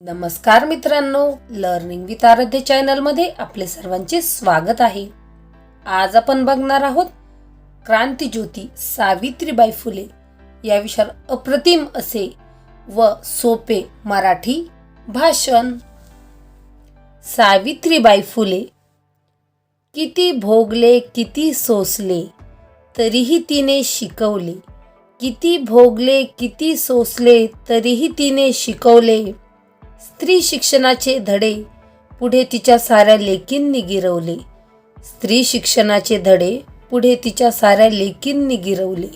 नमस्कार मित्रांनो learning with आराध्य चॅनलमध्ये आपले सर्वांचे स्वागत आहे. आज आपण बघणार आहोत क्रांतीज्योती सावित्रीबाई फुले या विषयावर अप्रतिम असे व सोपे मराठी भाषण. सावित्रीबाई फुले किती भोगले किती सोसले तरीही तिने शिकवले. किती भोगले किती सोसले तरीही तिने शिकवले. स्त्री शिक्षणाचे धडे. पुढे तिच्या साऱ्या लेकींनी गिरवले. स्त्री शिक्षणाचे धडे. पुढे तिच्या साऱ्या लेकींनी गिरवले.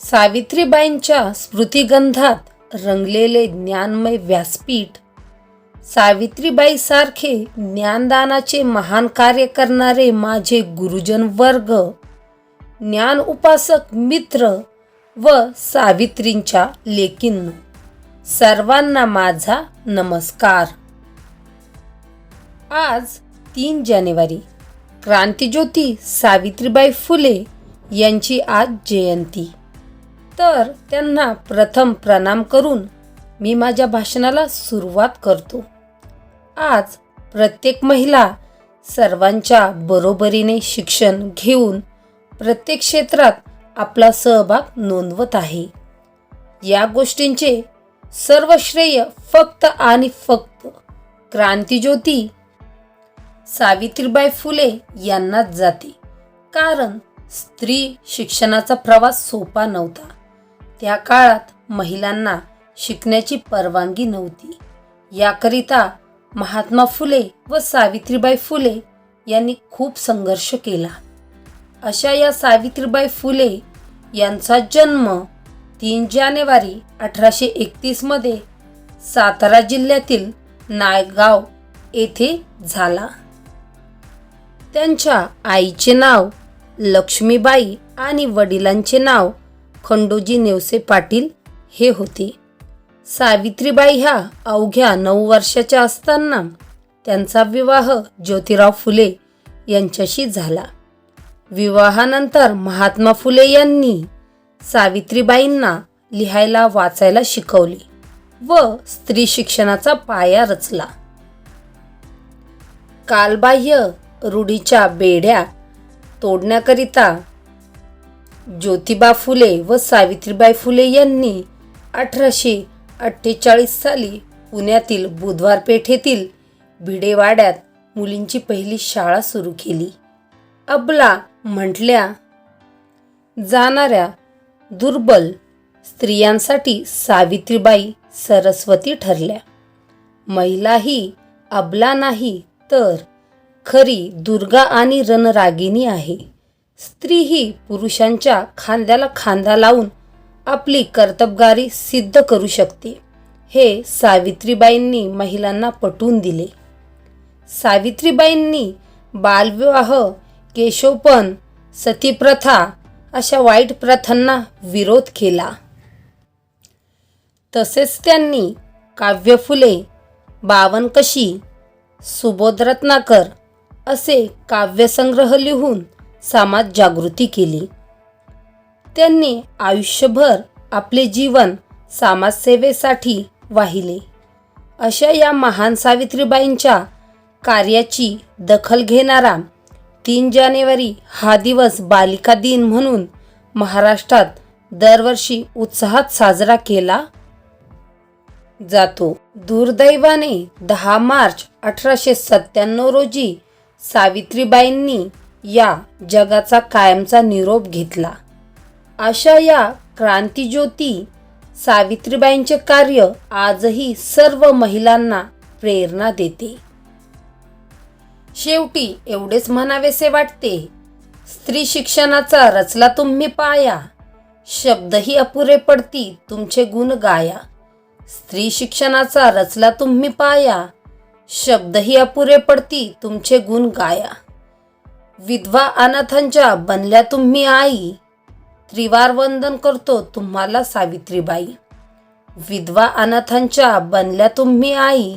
सावित्रीबाईंच्या स्मृतिगंधात रंगलेले ज्ञानमय व्यासपीठ. सावित्रीबाई सारखे ज्ञानदानाचे महान कार्य करणारे माझे गुरुजन वर्ग. ज्ञान उपासक मित्र व सावित्रींच्या लेकींना. सर्वांना माझा नमस्कार. आज तीन जानेवारी क्रांतीज्योती सावित्रीबाई फुले यांची आज जयंती. तर त्यांना प्रथम प्रणाम करून मी माझ्या भाषणाला सुरुवात करतो. आज प्रत्येक महिला सर्वांच्या बरोबरीने शिक्षण घेऊन प्रत्येक क्षेत्रात आपला सहभाग नोंदवत आहे. या गोष्टींचे सर्व श्रेय फक्त आणि फक्त क्रांतीज्योती. सावित्रीबाई फुले यांनाच जाते. कारण स्त्री शिक्षणाचा प्रवास सोपा नव्हता. त्या काळात महिलांना शिकण्याची परवानगी नव्हती. याकरिता महात्मा फुले व सावित्रीबाई फुले यांनी खूप संघर्ष केला. अशा या सावित्रीबाई फुले यांचा जन्म तीन जानेवारी अठराशे एकतीसमध्ये सातारा जिल्ह्यातील नायगाव येथे झाला. त्यांच्या आईचे नाव लक्ष्मीबाई आणि वडिलांचे नाव खंडोजी नेवसे पाटील हे होते. सावित्रीबाई ह्या अवघ्या नऊ वर्षाच्या असताना त्यांचा विवाह ज्योतिराव फुले यांच्याशी झाला. विवाहानंतर महात्मा फुले यांनी सावित्रीबाईंना लिहायला वाचायला शिकवले व स्त्री शिक्षणाचा पाया रचला. कालबाह्य रूढीच्या बेड्या तोडण्याकरिता ज्योतिबा फुले व सावित्रीबाई फुले यांनी अठराशे अठ्ठेचाळीस साली पुण्यातील बुधवार पेठेतील भिडेवाड्यात मुलींची पहिली शाळा सुरू केली. अबला म्हटल्या जाणाऱ्या दुर्बल स्त्रियांसाठी सावित्रीबाई सरस्वती ठरल्या. महिलाही अबला नाही तर खरी दुर्गा आणि रणरागिणी आहे. स्त्री ही पुरुषांच्या खांद्याला खांदा लावून आपली कर्तबगारी सिद्ध करू शकते हे सावित्रीबाईंनी महिलांना पटवून दिले. सावित्रीबाईंनी बालविवाह केशोपन सतीप्रथा अशा वाईट प्रथांना विरोध केला. तसेच त्यांनी काव्यफुले बावनकशी सुबोध रत्नाकर असे काव्यसंग्रह लिहून समाज जागृती केली. त्यांनी आयुष्यभर आपले जीवन समाजसेवेसाठी वाहिले. अशा या महान सावित्रीबाईंच्या कार्याची दखल घेणारा तीन जानेवारी हा दिवस बालिका दिन म्हणून महाराष्ट्रात दरवर्षी उत्साहात साजरा केला जातो. दुर्दैवाने दहा मार्च अठराशे सत्त्याण्णव रोजी सावित्रीबाईंनी या जगाचा कायमचा निरोप घेतला. अशा या क्रांतीज्योती सावित्रीबाईंचे कार्य आजही सर्व महिलांना प्रेरणा देते. शेवटी एवढेच म्हणावेसे वाटते. स्त्री शिक्षणाचा रचला तुम्ही पाया. शब्दही अपुरे पडती तुमचे गुण गाया. स्त्री शिक्षणाचा रचला तुम्ही पाया. शब्दही अपुरे पडती तुमचे गुण गाया. विधवा अनाथांच्या बनल्या तुम्ही आई. त्रिवार वंदन करतो तुम्हाला सावित्रीबाई. विधवा अनाथांच्या बनल्या तुम्ही आई.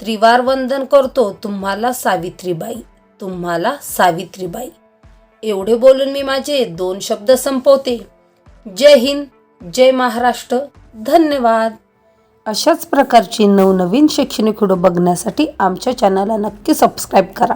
त्रिवार वंदन करतो तुम्हाला सावित्रीबाई तुम्हाला सावित्रीबाई. एवढे बोलून मी माझे दोन शब्द संपवते. जय हिंद जय महाराष्ट्र धन्यवाद. अशाच प्रकारची नवनवीन शैक्षणिक व्हिडिओ बघण्यासाठी आमच्या चॅनलला नक्की सबस्क्राईब करा.